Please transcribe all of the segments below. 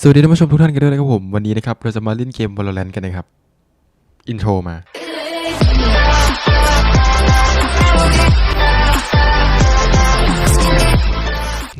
สวัสดีท่านผู้ชมทุกท่านกันด้วยนะครับผม วันนี้นะครับ เราจะมาเล่นเกม Valorant กันนะครับ อินโทรมา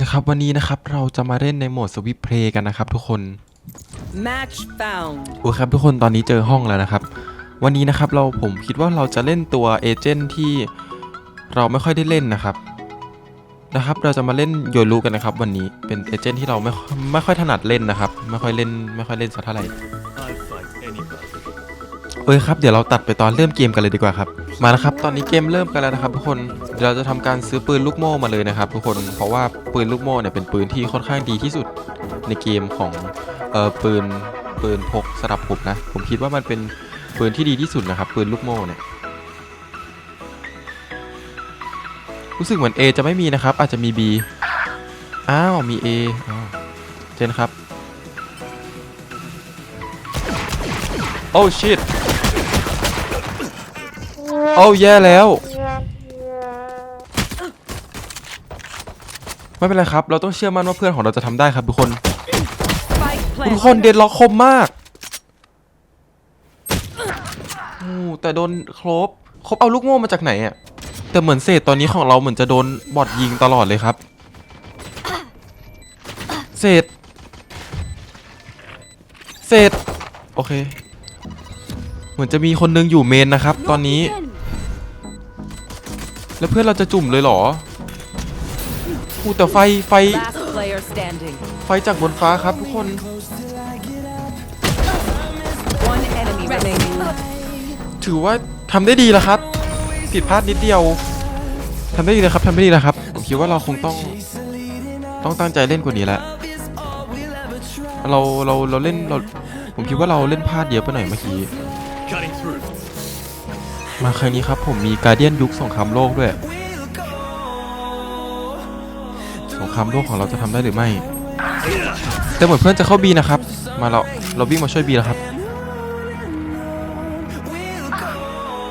นะครับวันนี้นะครับเราจะมาเล่นในโหมดสวิปเพลย์กันนะครับทุกคน Match found. โอเคครับทุกคนตอนนี้เจอห้องแล้วนะครับ วันนี้นะครับเราผมคิดว่าเราจะเล่นตัวเอเจนต์ที่เราไม่ค่อยได้เล่นนะครับ นะครับเราจะมาเล่นโยรูกันนะครับวันนี้เป็นเอเจนต์ที่เราไม่ไม่ค่อยถนัดเล่นนะครับ ไม่ค่อยเล่นไม่ค่อยเล่นสักเท่าไหร่ I'd fight anybody. โอเคครับเดี๋ยวเราตัดไปตอนเริ่มเกมกันเลยดีกว่าครับมาแล้วครับตอนนี้เกมเริ่มกันแล้วนะครับทุกคนเดี๋ยวเราจะทำการซื้อปืนลูกโม่มาเลยนะครับทุกคนเพราะว่าปืนลูกโม่เนี่ยเป็นปืนที่ค่อนข้างดีที่สุดในเกมของเอ่อปืนปืนพกสำหรับผมนะผมคิดว่ามันเป็นปืนที่ดีที่สุดนะครับปืนลูกโม่เนี่ย รู้สึกเหมือน A จะไม่มีนะครับ อาจจะมี B อ้าว มี A อ้าวเจนครับ โอ้ชิตโอ้แย่แล้ว ไม่เป็นไรครับ เราต้องเชื่อมั่นว่าเพื่อนของเราจะทำได้ครับทุกคน ทุกคนเดนล็อกคมมากโอ้แต่โดนครบ ครบเอาลูกโม่มาจากไหนอะ แต่เหมือนเศษตอนนี้ของเราเหมือนจะโดนบอดยิงตลอดเลยครับ เศษ เศษ โอเค เหมือนจะมีคนนึงอยู่เมนนะครับ ตอนนี้ แล้วเพื่อนเราจะจุ่มเลยเหรออูแต่ไฟไฟ ไฟจากบนฟ้าครับทุกคน ถือว่าทำได้ดีแล้วครับ ผิดพลาดนิดเดียวทำได้ดีแล้วครับทำได้ดีแล้วครับ ผมคิดว่าเราคงต้อง ต้องตั้งใจเล่นกว่านี้แหล้วเราเราเราเล่นเราผมคิดว่าเราเล่นพลาดเยอะไปหน่อยเมื่อกี้ มาครั้งนี้ครับผมมีการเดียนยุคสงครามโลกด้วย สงครามโลกของเราจะทำได้หรือไม่ แต่เหมือนเพื่อนจะเข้าบีนะครับ มาเราเราวิ่งมาช่วยบีแล้วครับ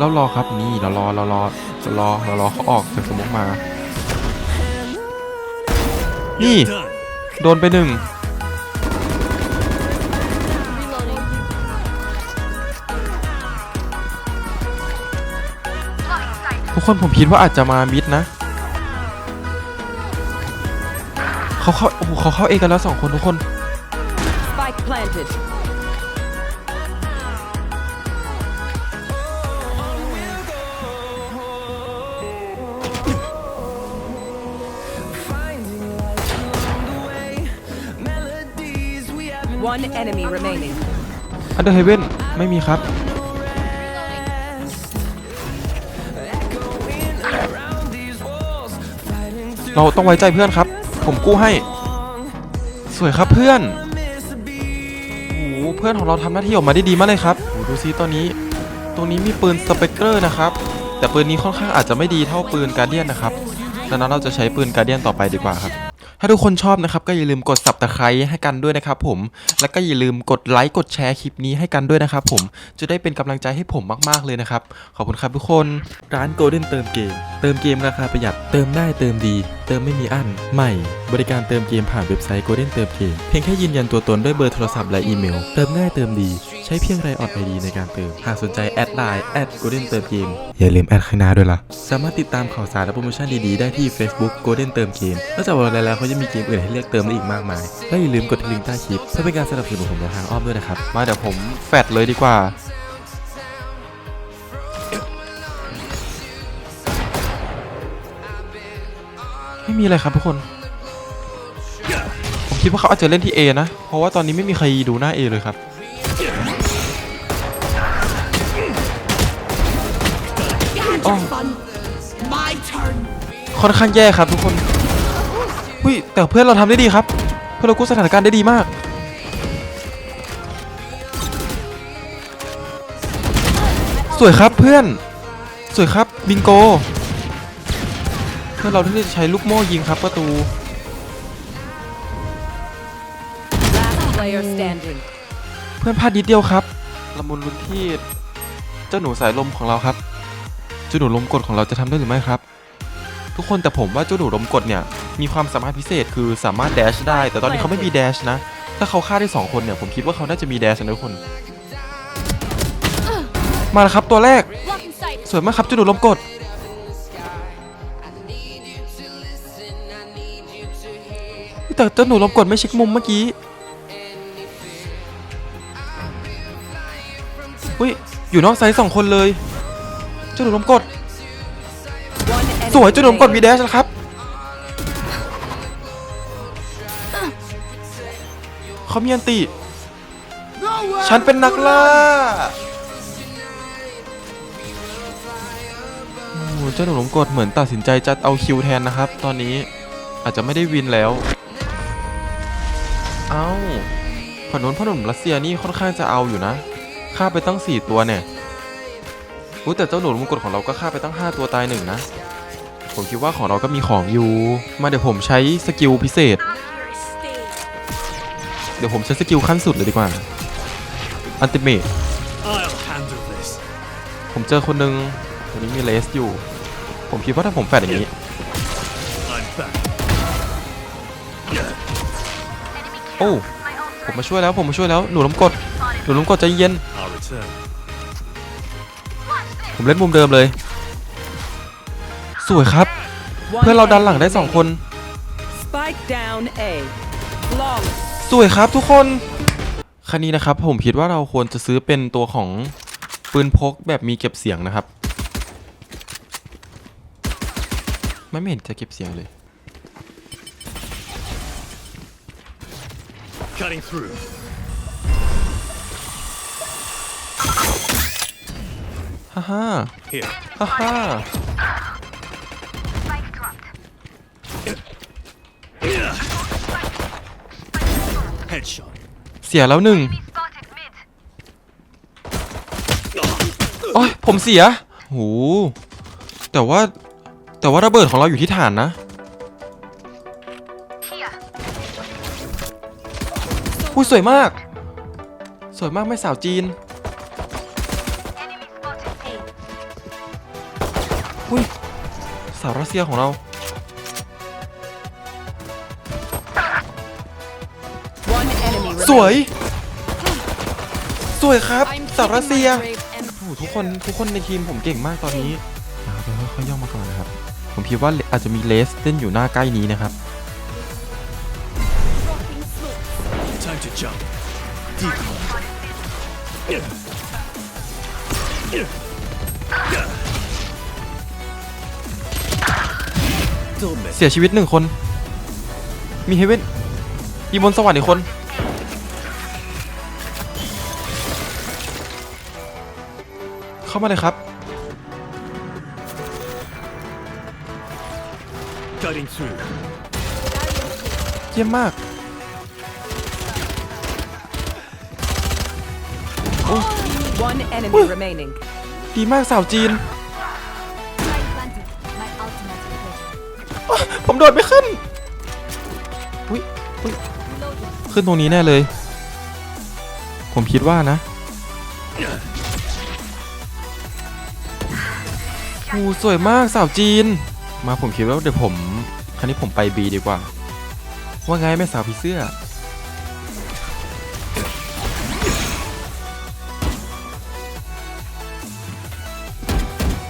เรารอครับนี่เรารอเรารอเรารอเรารอเขาออกจากสมองมา นี่ โดนไปหนึ่งทุกคนผมคิดว่าอาจจะมามิดนะเขาเข้าโอ้โหเขาเข้าเอกันแล้วสองคนทุกคน Spike planted. 1 enemy remaining. อันเดอร์เฮเว่นไม่มีครับ เราต้องไว้ใจเพื่อนครับ ผมกู้ให้ สวยครับเพื่อนโอ้โหเพื่อนของเราทำหน้าที่ออกมาได้ดีมากเลยครับโอ้โหดูซิตอนนี้ ตรงนี้มีปืนสเปกเกอร์นะครับ แต่ปืนนี้ค่อนข้างอาจจะไม่ดีเท่าปืนการเดียนนะครับ ดังนั้นเราจะใช้ปืนการเดียนต่อไปดีกว่าครับ ถ้าทุกคนชอบนะครับก็อย่าลืมกด subscribe ให้กันด้วยนะครับผม แล้วก็อย่าลืมกดไลค์กดแชร์คลิปนี้ให้กันด้วยนะครับผม จะได้เป็นกำลังใจให้ผมมากๆเลยนะครับ ขอบคุณครับทุกคน ร้าน Golden เติมเกม เติมเกมราคาประหยัด เติมได้เติมดี เติมไม่มีอั้น ใหม่ บริการเติมเกมผ่านเว็บไซต์ Golden เติมเกม เพียงแค่ยืนยันตัวตนด้วยเบอร์โทรศัพท์และอีเมล เติมง่ายเติมดี ใช้เพียงไรออดไอดีในการเติม หากสนใจแอดไลน์แอด Golden เติมเกม อย่าลืมแอดข้างหน้าด้วยล่ะ สามารถติดตามข่าวสารและโปรโมชั่นดีๆได้ที่ Facebook Golden เติมเกมนอกจากวันแล้วเขาจะมีเกมอื่นให้เลือกเติมได้อีกมากมายและอย่าลืมกดที่ลิงก์ใต้คลิปเพื่อเป็นการสนับสนุนผมในทางอ้อมด้วยนะครับ มาเดี๋ยวผมแฟดเลยดีกว่าไม่มีอะไรครับทุกคน ผมคิดว่าเขาอาจจะเล่นที่ A นะ เพราะว่าตอนนี้ไม่มีใครดูหน้า A เลยครับอ้อค่อนข้างแย่ครับทุกคน อุ้ยแต่เพื่อนเราทำได้ดีครับ เพื่อนเรากู้สถานการณ์ได้ดีมากสวยครับเพื่อน สวยครับบิงโก เพื่อนเราที่จะใช้ลูกโม่ยิงครับประตู Last player standing. เพื่อนพลาดนิดเดียวครับละมุนลุ้นที่เจ้าหนูสายลมของเราครับเจ้าหนูลมกดของเราจะทำได้หรือไม่ครับ ทุกคนแต่ผมว่าเจ้าหนูลมกดเนี่ย มีความสามารถพิเศษคือสามารถแดชได้ แต่ตอนนี้เขาไม่มีแดชนะ ถ้าเขาฆ่าได้สองคนเนี่ย ผมคิดว่าเขาน่าจะมีแดชนะทุกคน มาแล้วครับตัวแรก Blocking sight. สวยมากครับเจ้าหนูลมกด แต่เจ้าหนูลมกดไม่เช็คมุมเมื่อกี้อุ้ยอยู่นอกไซส์สองคนเลยเจ้าหนูลมกด One enemy สวยเจ้าหนูลมกดมี remaining. แดชแล้วครับ เขามีอันติ ฉันเป็นนักล่าโอ้โหเจ้าหนูลมกดเหมือนตัดสินใจจะเอาคิวแทนนะครับ ตอนนี้อาจจะไม่ได้วินแล้ว เอ้าผ่านนนพ่อหนุ่มรัสเซียนี่ค่อนข้างจะเอาอยู่นะฆ่าไปตั้ง 4 ตัวเนี่ยอู้แต่เจ้าหนูลมกดของเราก็ฆ่าไปตั้ง 5 ตัวตายหนึ่งนะ ผมคิดว่าของเราก็มีของอยู่ มาเดี๋ยวผมใช้สกิลพิเศษเดี๋ยวผมใช้สกิลขั้นสุดเลยดีกว่า อันติเมตผมเจอคนหนึ่งตัวนี้มีเลสอยู่ ผมคิดว่าถ้าผมแฟดอย่างนี้ โอ้ ผมมาช่วยแล้ว ผมมาช่วยแล้ว หนูล้มกด หนูล้มกดใจเย็น ผมเล่นมุมเดิมเลย สวยครับ เพื่อนเราดันหลังได้สองคน Spike down A. Flawless. สวยครับทุกคนคันนี้นะครับผมคิดว่าเราควรจะซื้อเป็นตัวของปืนพกแบบมีเก็บเสียงนะครับ ไม่ไม่เห็นจะเก็บเสียงเลย Cutting through. ฮ่าฮ่า Here. ฮ่าฮ่า เสียแล้วหนึ่งโอ้ยผมเสียโหแต่ว่าแต่ว่าระเบิดของเราอยู่ที่ฐานนะ อุ้ยสวยมาก สวยมากไม่สาวจีน อุ้ยสาวรัสเซียของเรา สวย remaining. สวยครับ I'm สาวรัสเซีย keeping my brave and โอ้โหทุกคนทุกคนในทีมผมเก่งมากตอนนี้นะครับเดี๋ยวค่อยๆย่องมาก่อนนะครับ ผมคิดว่าอาจจะมีเลสเล่นอยู่หน้าใกล้นี้นะครับ dropping smoke. Time to jump. Decoy. Don't miss. เสียชีวิตหนึ่งคน มีเฮเว่นมีบนสวรรค์อีกคน เข้ามาเลยครับ Cutting through. เยี่ยมมาก One enemy remaining. ดีมากสาวจีน My planted. My ultimate regret. ผมโดดไม่ขึ้นอุ้ยอุ้ย Reloading. ขึ้นตรงนี้แน่เลย ผมคิดว่านะ โอ้สวยมากสาวจีน มาผมคิดว่าเดี๋ยวผมครั้นี้ผมไปบีดีกว่า ว่าไงแม่สาวผีเสื้อ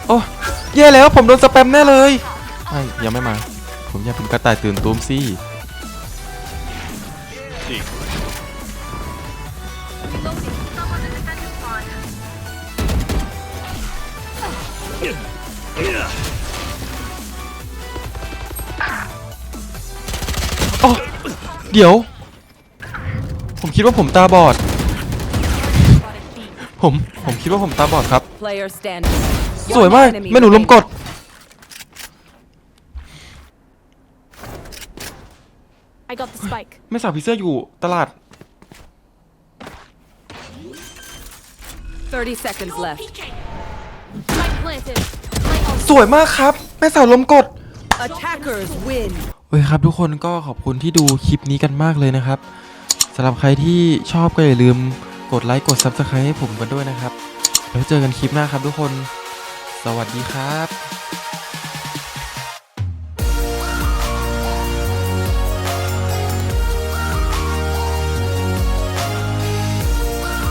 โอ้แย่แล้วผมโดนสแปมแน่เลยไอ้ยังไม่มา ผมอยากเป็นกระต่ายตื่นตูมสิ Decoy. Yeah. โอ้เดี๋ยว ผมคิดว่าผมตาบอด ผม ผมคิดว่าผมตาบอดครับ Player standing. สวยมาก One enemy แม่หนูลมกด I got the spike. แม่สาวผีเสื้ออยู่ตลาด 30 seconds left. My planted. My ultimate. สวยมากครับ แม่สาวลมกด Attackers win. โอเคครับทุกคนก็ขอบคุณที่ดูคลิปนี้กันมากเลยนะครับสำหรับใครที่ชอบก็อย่าลืมกดไลค์กด Subscribe ให้ผมกันด้วยนะครับ แล้วเจอกันคลิปหน้าครับทุกคน สวัสดีครับ